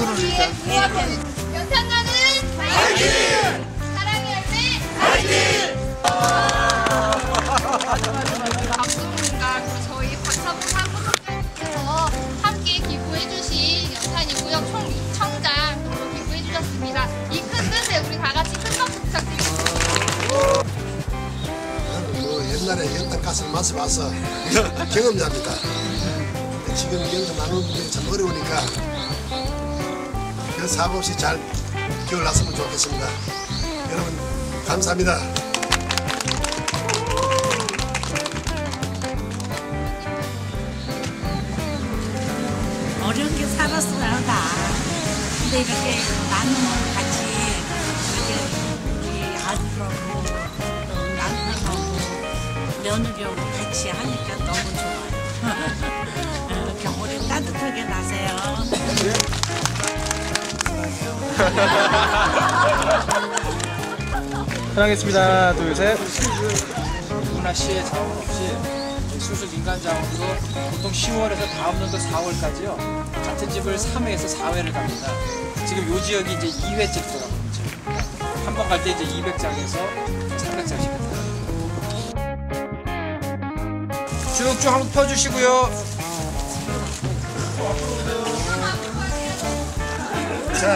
손을 이렇게. 연탄나는 파이팅! 사랑의 열매 박수님과 그리고 저희 박사부 사무총장님께서 함께 기부해주신 연탄이고요. 총 6천장 정도 기부해주셨습니다. 이 큰 뜻에 우리 다 같이 큰 박수. 나는 뭐 옛날에 연탄 가스를 마셔봐서 경험자입니다. 근데 지금 연탄 나누는 게 참 어려우니까 그 사고 없이 잘 기울났으면 좋겠습니다. 여러분 감사합니다. 어렵게 살았어요 다. 근데 이렇게 나누면 같이 이렇게 우리 아들하고 또 남편하고 며느리하고 같이 하니까 너무 좋아요. 어, 겨울에 따뜻하게 나세요. 사랑했습니다. 둘, 셋. 문화 씨의 자원 없이 수술 민간 자원으로 보통 10월에서 다음 년도 4월까지요. 같은 집을 3회에서 4회를 갑니다. 지금 요 지역이 이제 2회째 돌아가죠. 한 번 갈 때 이제 200장에서 300장씩 합니다. 쭉쭉 한번 펴주시고요. 자,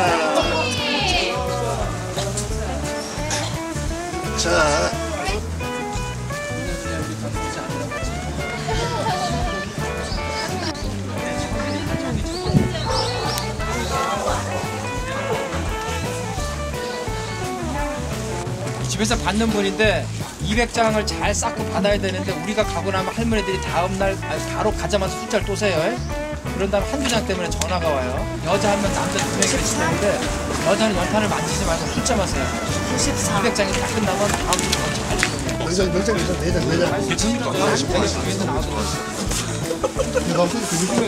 집에서 받는 분인데 200장을 잘 쌓고 받아야 되는데 우리가 가고 나면 할머니들이 다음날 바로 가자마자 숫자를 또 세요. 예? 그런 다음에 한두 장 때문에 전화가 와요. 여자 한 명, 남자 두 명이 계시는데 여자는 연탄을 만지지 말고 숫자만 세요. 200장이 딱 끝나면 다음 주잘 주거든요. 몇장 몇장 몇장 네장 네장. 요즘에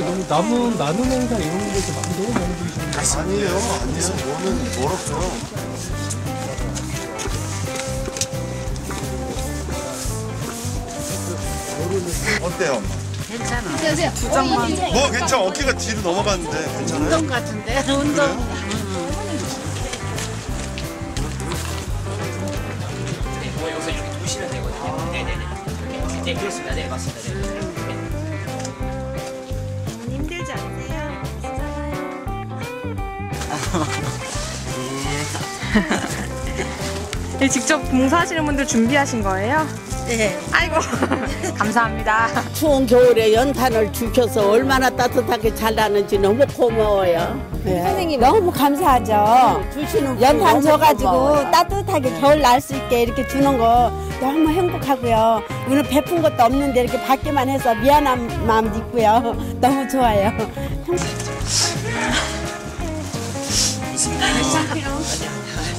너무 남은 나눔 행사 이런 데서 많이 너무 많이 보이시는데 아니에요, 아니에요. 뭐는 뭐롭죠. 어때요? 괜찮아. 뭐 괜찮아 어깨가 뒤로 넘어갔는데 괜찮아요? 운동 같은데 운동. 뭐 여기서 이렇게 두시면 되거든요. 네네네. 이렇게. 네, 그렇습니다. 네, 맞습니다. 네. 힘들지 않으세요? 네, 직접 봉사하시는 분들 준비하신 거예요? 네. 아이고 감사합니다. 추운 겨울에 연탄을 주셔서 얼마나 따뜻하게 잘 나는지 너무 고마워요. 선생님 너무 감사하죠. 주시는 연탄 줘가지고 따뜻하게 겨울 날 수 있게 이렇게 주는 거 너무 행복하고요. 오늘 베푼 것도 없는데 이렇게 받기만 해서 미안한 마음도 있고요. 너무 좋아요.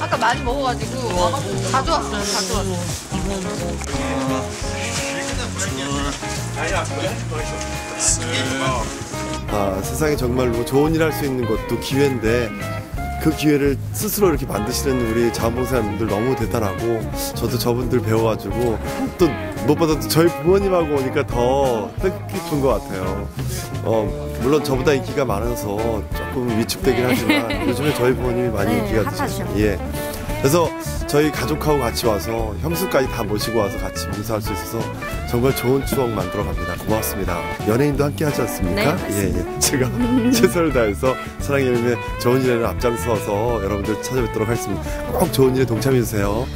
아까 많이 먹어가지고 가져왔어요. 가져왔어요. 아, 세상에 정말 뭐 좋은 일 할 수 있는 것도 기회인데 그 기회를 스스로 이렇게 만드시는 우리 자원봉사님들 너무 대단하고 저도 저분들 배워가지고 또 무엇보다 저희 부모님하고 오니까 더 뜻깊은 것 같아요. 어, 물론 저보다 인기가 많아서 조금 위축되긴 하지만 요즘에 저희 부모님이 많이 인기가 있으시죠. 예. 그래서 저희 가족하고 같이 와서 형수까지 다 모시고 와서 같이 봉사할 수 있어서 정말 좋은 추억 만들어 갑니다. 고맙습니다. 연예인도 함께 하지 않습니까? 예, 예. 제가 최선을 다해서 사랑의 열매 좋은 일에는 앞장서서 여러분들 찾아뵙도록 하겠습니다. 꼭 좋은 일에 동참해 주세요.